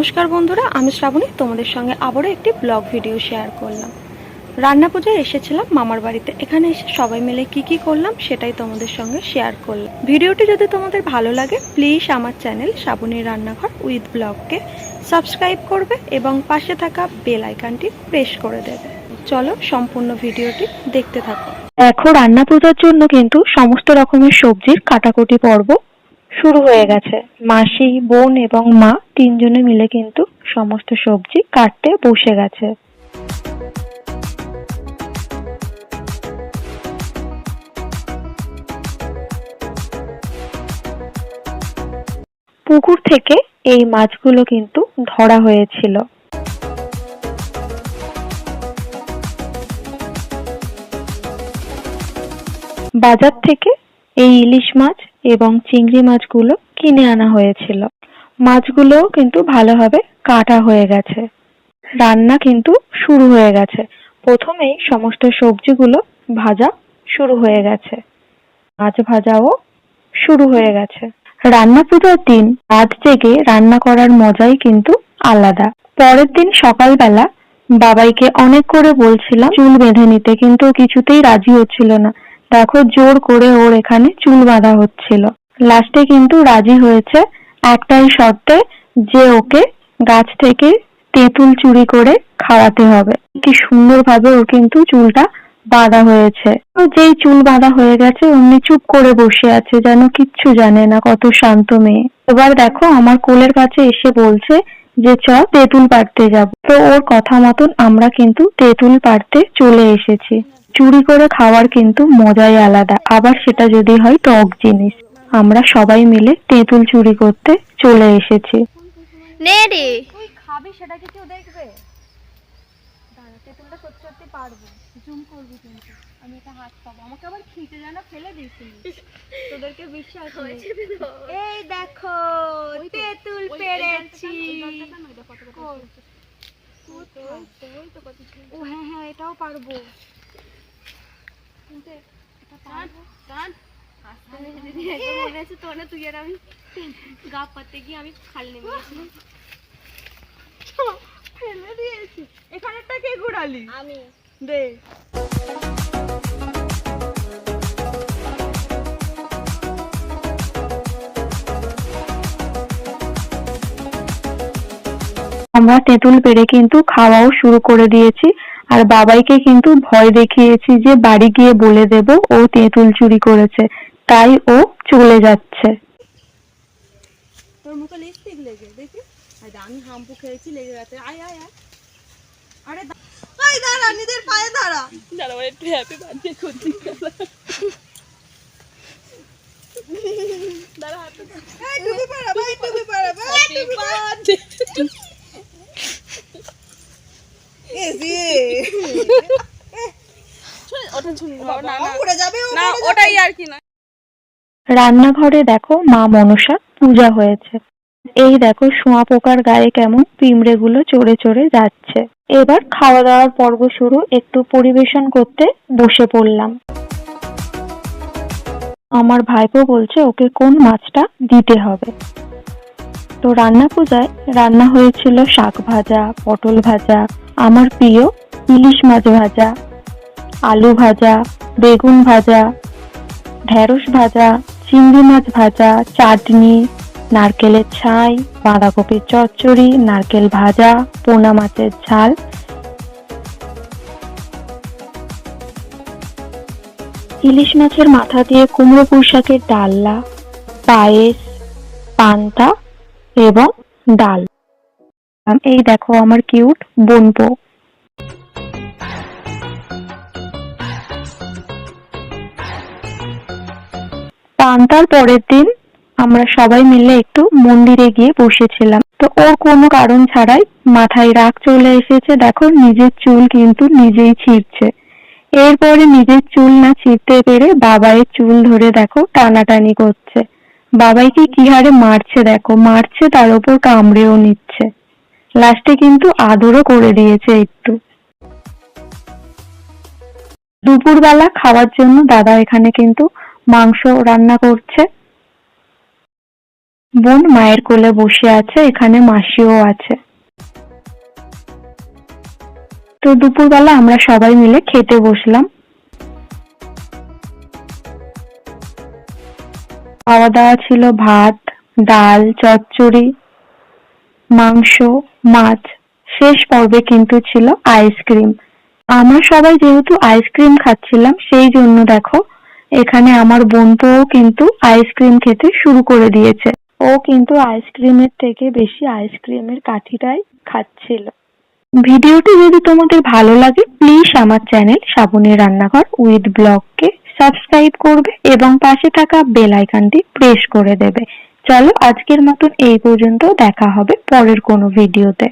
নমস্কার বন্ধুরা, আমি শ্রাবণী, তোমাদের সঙ্গে আবারও একটি ব্লগ ভিডিও শেয়ার করলাম। রান্না পুজোয় এসেছিলাম, মামার বাড়িতে। এখানে এসে সবাই মিলে কি কি করলাম সেটাই তোমাদের সঙ্গে শেয়ার করলাম। ভিডিওটি যদি তোমাদের ভালো লাগে প্লিজ আমার চ্যানেল শ্রাবণীর রান্নাঘর উইথ ব্লগকে সাবস্ক্রাইব করবে এবং পাশে থাকা বেল আইকনটি প্রেস করে দেবে। চলো সম্পূর্ণ ভিডিওটি দেখতে থাকো। দেখো, রান্না পূজার জন্য কিন্তু সমস্ত রকমের সবজির কাটাকুটি পর্ব শুরু হয়ে গেছে। মাসি, বোন এবং মা তিনজনে মিলে কিন্তু সমস্ত সবজি কাটতে বসে গেছে। পুকুর থেকে এই মাছগুলো কিন্তু ধরা হয়েছিল। বাজার থেকে এই ইলিশ মাছ এবং চিংড়ি মাছগুলো কিনে আনা হয়েছিল। মাছগুলোও কিন্তু ভালোভাবে কাটা হয়ে গেছে। রান্না কিন্তু শুরু হয়ে গেছে। প্রথমেই সমস্ত সবজিগুলো ভাজা শুরু হয়ে গেছে। মাছ ভাজাও শুরু হয়ে গেছে। রান্না পুজোর দিন রাত জেগে রান্না করার মজাই কিন্তু আলাদা। পরের দিন সকালবেলা বাবাইকে অনেক করে বলছিলাম, চুল বেঁধে নিতে, কিন্তু কিছুতেই রাজি হচ্ছিল না। দেখো জোর করে ওর এখানে চুল বাঁধা হচ্ছিল। লাস্টে কিন্তু রাজি হয়েছে একটাই শর্তে, যে ওকে গাছ থেকে তেঁতুল চুরি করে খাওয়াতে হবে। কি সুন্দরভাবে ওর কিন্তু চুলটা বাঁধা হয়েছে। যেই চুল বাঁধা হয়ে গেছে, অমনি চুপ করে বসে আছে, যেন কিচ্ছু জানে না, কত শান্ত মেয়ে। এবার দেখো আমার কোলের কাছে এসে বলছে যে, চ, তেঁতুল পাড়তে যাব। তো ওর কথা মতন আমরা কিন্তু তেঁতুল পাড়তে চলে এসেছি। চুরি করে খাওয়ার কিন্তু মজাই আলাদা। আবার সেটা যদি হয় টক জিনিস। আমরা সবাই মিলে তেঁতুল চুরি করতে চলে এসেছি। নে রে। তুই খাবি সেটা কি কেউ দেখবে? দাঁড়া তেঁতুলটা সত্যি সত্যি পারব। জুম করবি কিন্তু। আমি এটা হাত পাবো। আমাকে আবার খিঁচে যেন ফেলে দিয়েছিলি। তোদেরকে বিশ্বাস নেই। এই দেখো তেঁতুল পেরেছি। ও হ্যাঁ হ্যাঁ এটাও পারব। কিন্তু মনে আছে তো না তুই আর আমি গা পাতে গিয়ে আমি খাল নেমে গেছিলাম ফেলে দিয়েছি। এখানেরটা কে ঘুরালি? আমি। দে। আমরা তেঁতুল পেড়ে কিন্তু খাওয়াও শুরু করে দিয়েছি। আর বাবাইকে কিন্তু ভয় দেখিয়েছি যে বাড়ি গিয়ে বলে দেব ও তেঁতুল চুরি করেছে তাই ও চলে যাচ্ছে। তোর মুখে লিপস্টিক লেগে দেখি। আরে আমি হাম্পু খেয়েছি লেগে গেছে। আয় আয় আয়। আরে দা- দাঁড়া নিজের পায়ে দাঁড়া। দাঁড়া একটু হ্যাপি বার্থডে করছি দাঁড়া হাতে এই টুপি পরা ভাই টুপি পরা ভাই হ্যাপি বার্থডে এসি ওটা শুনি না না উড়ে যাবে না ওটাই আর কি রান্নাঘরে দেখো মা মনসা পূজা হয়েছে। এই দেখো শোঁয়া পোকার গায়ে কেমন পিমড়ে গুলো চড়ে চড়ে যাচ্ছে। এবার খাওয়া দাওয়ার পর্ব শুরু, একটু পরিবেশন করতে বসে পড়লাম। আমার ভাইপো বলছে ওকে কোন মাছটা দিতে হবে। তো রান্না পূজায় রান্না হয়েছিল শাক ভাজা, পটল ভাজা, আমার প্রিয় ইলিশ মাছ ভাজা, আলু ভাজা, বেগুন ভাজা ঢেঁড়স ভাজা, চিংড়ি মাছ ভাজা, চাটনি, নারকেলের ছাই, বাঁধাকপির চচ্চড়ি, নারকেল ভাজা, পোনা মাছের ঝাল। ইলিশ মাছের মাথা দিয়ে কুমড়ো পুঁই ডালনা, পায়েস, পান্তা এবং ডাল। এই দেখো আমার কিউট বোনপো পান্তার পরের দিন আমরা সবাই মিলে একটু মন্দিরে গিয়ে বসেছিলাম। তো ওর কোনো কারণ ছাড়াই মাথায় রাগ চলে এসেছে। দেখো, নিজের চুল কিন্তু নিজেই ছিঁড়ছে। এরপরে নিজের চুল না ছিঁড়তে পেরে বাবাইয়ের চুল ধরে দেখো টানাটানি করছে। বাবাইকে কি হারে মারছে দেখো, মারছে তার উপর কামড়েও নিচ্ছে। লাস্টে কিন্তু আদরও করে দিয়েছে একটু। দুপুরবেলা খাওয়ার জন্য দাদা এখানে কিন্তু মাংস রান্না করছে। বোন মায়ের কোলে বসে আছে, এখানে মাসিও আছে। তো দুপুরবেলা আমরা সবাই মিলে খেতে বসলাম। খাওয়া দাওয়া ছিল ভাত, ডাল, চচ্চড়ি, মাংস, মাছ। শেষ পর্বে কিন্তু ছিল আইসক্রিম। আমরা সবাই যেহেতু আইসক্রিম খাচ্ছিলাম, সেই জন্য দেখো এখানে আমার বোনটাও কিন্তু আইসক্রিম খেতে শুরু করে দিয়েছে। ও কিন্তু আইসক্রিমের থেকে বেশি আইসক্রিমের কাঠিটাই খাচ্ছিল। ভিডিওটি যদি তোমাদের ভালো লাগে প্লিজ আমার চ্যানেল শ্রাবণী রান্নাঘর উইথ ব্লগকে সাবস্ক্রাইব করবে এবং পাশে থাকা বেল আইকনটি প্রেস করে দেবে। চলো আজকের মতন এই পর্যন্ত দেখা হবে পরের কোনো ভিডিওতে